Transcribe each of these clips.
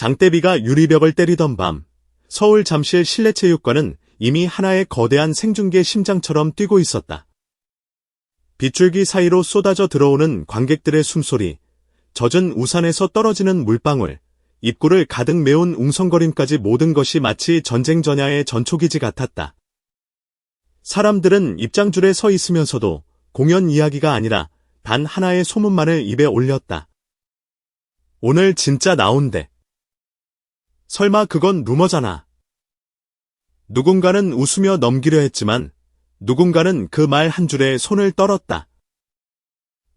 장대비가 유리벽을 때리던 밤, 서울 잠실 실내체육관은 이미 하나의 거대한 생중계 심장처럼 뛰고 있었다. 빗줄기 사이로 쏟아져 들어오는 관객들의 숨소리, 젖은 우산에서 떨어지는 물방울, 입구를 가득 메운 웅성거림까지 모든 것이 마치 전쟁 전야의 전초기지 같았다. 사람들은 입장줄에 서 있으면서도 공연 이야기가 아니라 단 하나의 소문만을 입에 올렸다. 오늘 진짜 나온대. 설마 그건 루머잖아. 누군가는 웃으며 넘기려 했지만 누군가는 그 말 한 줄에 손을 떨었다.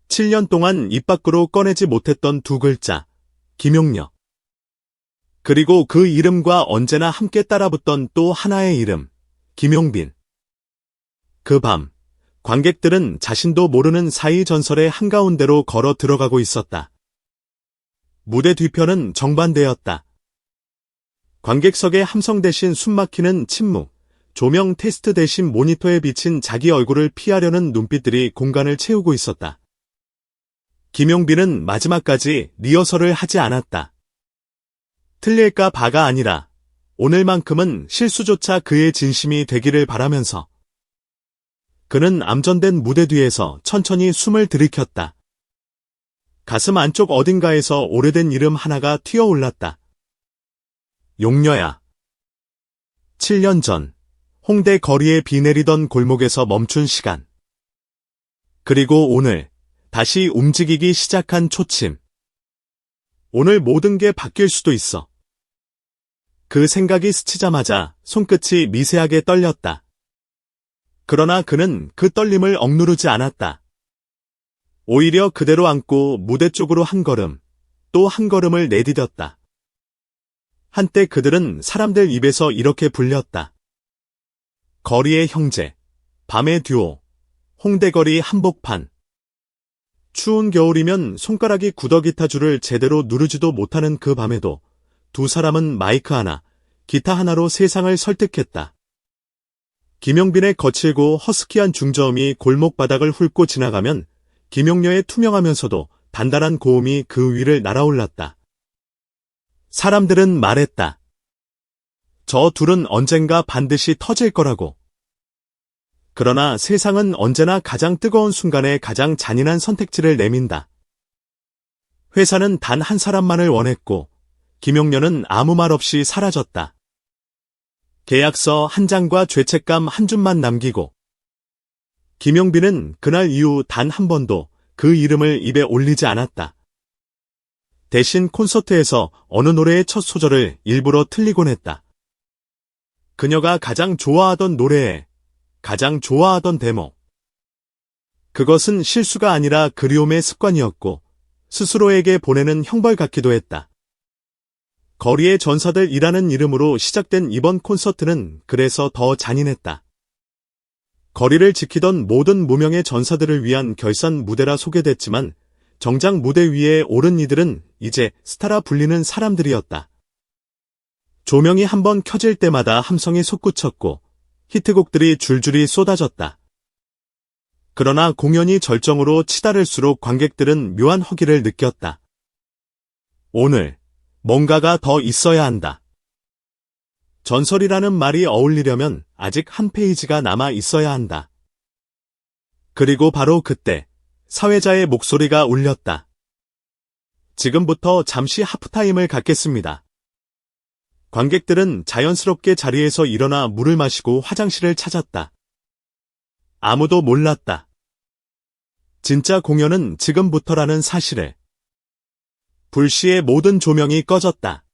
7년 동안 입 밖으로 꺼내지 못했던 두 글자, 김용녀. 그리고 그 이름과 언제나 함께 따라붙던 또 하나의 이름, 김용빈. 그 밤, 관객들은 자신도 모르는 사이 전설의 한가운데로 걸어 들어가고 있었다. 무대 뒤편은 정반대였다. 관객석의 함성 대신 숨막히는 침묵, 조명 테스트 대신 모니터에 비친 자기 얼굴을 피하려는 눈빛들이 공간을 채우고 있었다. 김용빈은 마지막까지 리허설을 하지 않았다. 틀릴까 봐가 아니라 오늘만큼은 실수조차 그의 진심이 되기를 바라면서 그는 암전된 무대 뒤에서 천천히 숨을 들이켰다. 가슴 안쪽 어딘가에서 오래된 이름 하나가 튀어올랐다. 용녀야. 7년 전, 홍대 거리에 비 내리던 골목에서 멈춘 시간. 그리고 오늘, 다시 움직이기 시작한 초침. 오늘 모든 게 바뀔 수도 있어. 그 생각이 스치자마자 손끝이 미세하게 떨렸다. 그러나 그는 그 떨림을 억누르지 않았다. 오히려 그대로 안고 무대 쪽으로 한 걸음, 또 한 걸음을 내디뎠다. 한때 그들은 사람들 입에서 이렇게 불렸다. 거리의 형제, 밤의 듀오, 홍대거리 한복판. 추운 겨울이면 손가락이 구더기타 줄을 제대로 누르지도 못하는 그 밤에도 두 사람은 마이크 하나, 기타 하나로 세상을 설득했다. 김용빈의 거칠고 허스키한 중저음이 골목 바닥을 훑고 지나가면 김용녀의 투명하면서도 단단한 고음이 그 위를 날아올랐다. 사람들은 말했다. 저 둘은 언젠가 반드시 터질 거라고. 그러나 세상은 언제나 가장 뜨거운 순간에 가장 잔인한 선택지를 내민다. 회사는 단 한 사람만을 원했고, 김용녀는 아무 말 없이 사라졌다. 계약서 한 장과 죄책감 한 줌만 남기고, 김용빈은 그날 이후 단 한 번도 그 이름을 입에 올리지 않았다. 대신 콘서트에서 어느 노래의 첫 소절을 일부러 틀리곤 했다. 그녀가 가장 좋아하던 노래에 가장 좋아하던 대목. 그것은 실수가 아니라 그리움의 습관이었고 스스로에게 보내는 형벌 같기도 했다. 거리의 전사들이라는 이름으로 시작된 이번 콘서트는 그래서 더 잔인했다. 거리를 지키던 모든 무명의 전사들을 위한 결산 무대라 소개됐지만 정작 무대 위에 오른 이들은 이제 스타라 불리는 사람들이었다. 조명이 한번 켜질 때마다 함성이 솟구쳤고 히트곡들이 줄줄이 쏟아졌다. 그러나 공연이 절정으로 치달을수록 관객들은 묘한 허기를 느꼈다. 오늘 뭔가가 더 있어야 한다. 전설이라는 말이 어울리려면 아직 한 페이지가 남아 있어야 한다. 그리고 바로 그때 사회자의 목소리가 울렸다. 지금부터 잠시 하프타임을 갖겠습니다. 관객들은 자연스럽게 자리에서 일어나 물을 마시고 화장실을 찾았다. 아무도 몰랐다. 진짜 공연은 지금부터라는 사실을. 불시에 모든 조명이 꺼졌다.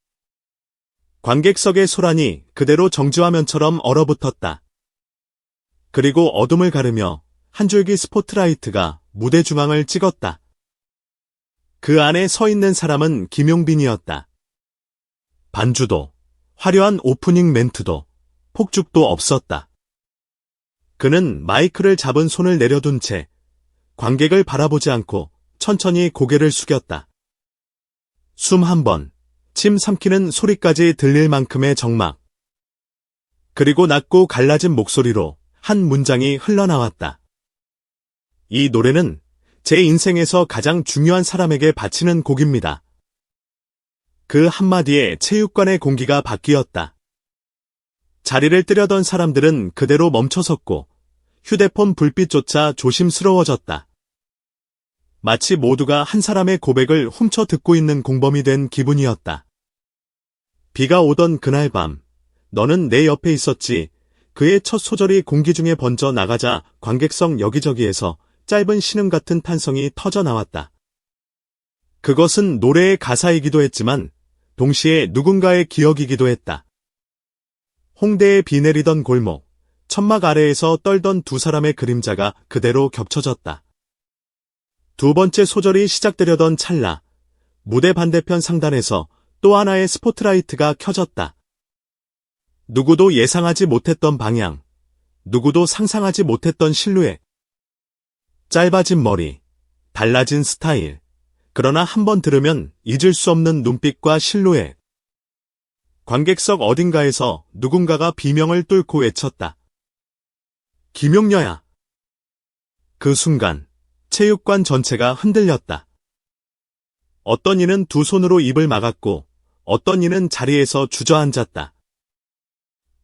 관객석의 소란이 그대로 정지화면처럼 얼어붙었다. 그리고 어둠을 가르며 한 줄기 스포트라이트가 무대 중앙을 찍었다. 그 안에 서 있는 사람은 김용빈이었다. 반주도, 화려한 오프닝 멘트도, 폭죽도 없었다. 그는 마이크를 잡은 손을 내려둔 채 관객을 바라보지 않고 천천히 고개를 숙였다. 숨 한 번, 침 삼키는 소리까지 들릴 만큼의 정막. 그리고 낮고 갈라진 목소리로 한 문장이 흘러나왔다. 이 노래는 제 인생에서 가장 중요한 사람에게 바치는 곡입니다. 그 한마디에 체육관의 공기가 바뀌었다. 자리를 뜨려던 사람들은 그대로 멈춰섰고 휴대폰 불빛조차 조심스러워졌다. 마치 모두가 한 사람의 고백을 훔쳐 듣고 있는 공범이 된 기분이었다. 비가 오던 그날 밤, 너는 내 옆에 있었지. 그의 첫 소절이 공기 중에 번져 나가자 관객석 여기저기에서 짧은 신음 같은 탄성이 터져 나왔다. 그것은 노래의 가사이기도 했지만 동시에 누군가의 기억이기도 했다. 홍대에 비 내리던 골목, 천막 아래에서 떨던 두 사람의 그림자가 그대로 겹쳐졌다. 두 번째 소절이 시작되려던 찰나, 무대 반대편 상단에서 또 하나의 스포트라이트가 켜졌다. 누구도 예상하지 못했던 방향, 누구도 상상하지 못했던 실루엣. 짧아진 머리, 달라진 스타일, 그러나 한 번 들으면 잊을 수 없는 눈빛과 실루엣. 관객석 어딘가에서 누군가가 비명을 뚫고 외쳤다. 김용녀야. 그 순간 체육관 전체가 흔들렸다. 어떤 이는 두 손으로 입을 막았고 어떤 이는 자리에서 주저앉았다.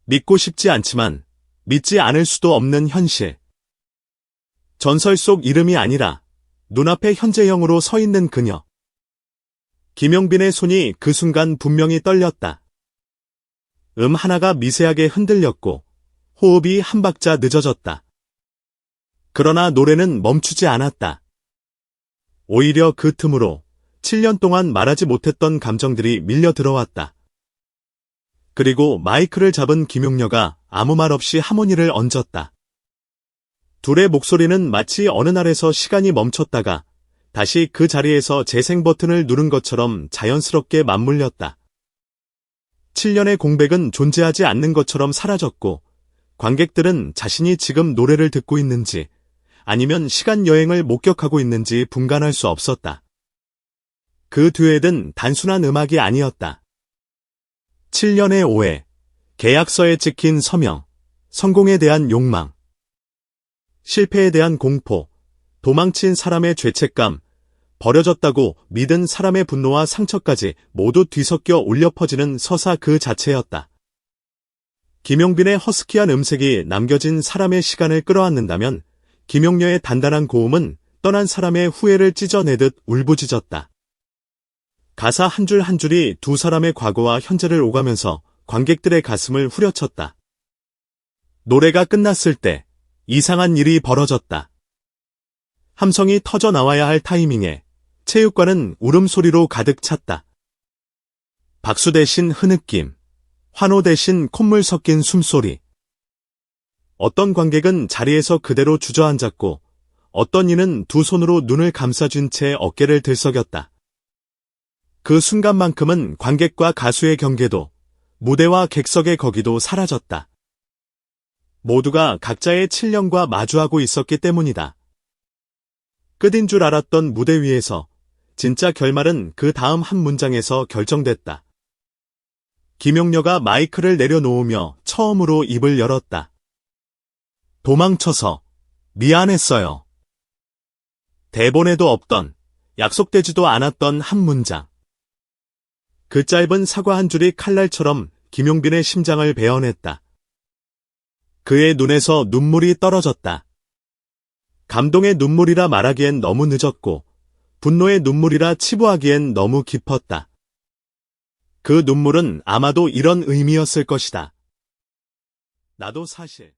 믿고 싶지 않지만 믿지 않을 수도 없는 현실. 전설 속 이름이 아니라 눈앞에 현재형으로 서 있는 그녀. 김용빈의 손이 그 순간 분명히 떨렸다. 음 하나가 미세하게 흔들렸고 호흡이 한 박자 늦어졌다. 그러나 노래는 멈추지 않았다. 오히려 그 틈으로 7년 동안 말하지 못했던 감정들이 밀려 들어왔다. 그리고 마이크를 잡은 김용녀가 아무 말 없이 하모니를 얹었다. 둘의 목소리는 마치 어느 날에서 시간이 멈췄다가 다시 그 자리에서 재생 버튼을 누른 것처럼 자연스럽게 맞물렸다. 7년의 공백은 존재하지 않는 것처럼 사라졌고 관객들은 자신이 지금 노래를 듣고 있는지 아니면 시간 여행을 목격하고 있는지 분간할 수 없었다. 그 듀엣은 단순한 음악이 아니었다. 7년의 오해, 계약서에 찍힌 서명, 성공에 대한 욕망, 실패에 대한 공포, 도망친 사람의 죄책감, 버려졌다고 믿은 사람의 분노와 상처까지 모두 뒤섞여 울려 퍼지는 서사 그 자체였다. 김용빈의 허스키한 음색이 남겨진 사람의 시간을 끌어안는다면 김용녀의 단단한 고음은 떠난 사람의 후회를 찢어내듯 울부짖었다. 가사 한 줄 한 줄이 두 사람의 과거와 현재를 오가면서 관객들의 가슴을 후려쳤다. 노래가 끝났을 때 이상한 일이 벌어졌다. 함성이 터져 나와야 할 타이밍에 체육관은 울음소리로 가득 찼다. 박수 대신 흐느낌, 환호 대신 콧물 섞인 숨소리. 어떤 관객은 자리에서 그대로 주저앉았고 어떤 이는 두 손으로 눈을 감싸준 채 어깨를 들썩였다. 그 순간만큼은 관객과 가수의 경계도 무대와 객석의 거기도 사라졌다. 모두가 각자의 7년과 마주하고 있었기 때문이다. 끝인 줄 알았던 무대 위에서 진짜 결말은 그 다음 한 문장에서 결정됐다. 김용녀가 마이크를 내려놓으며 처음으로 입을 열었다. 도망쳐서 미안했어요. 대본에도 없던 약속되지도 않았던 한 문장. 그 짧은 사과 한 줄이 칼날처럼 김용빈의 심장을 베어냈다. 그의 눈에서 눈물이 떨어졌다. 감동의 눈물이라 말하기엔 너무 늦었고 분노의 눈물이라 치부하기엔 너무 깊었다. 그 눈물은 아마도 이런 의미였을 것이다. 나도 사실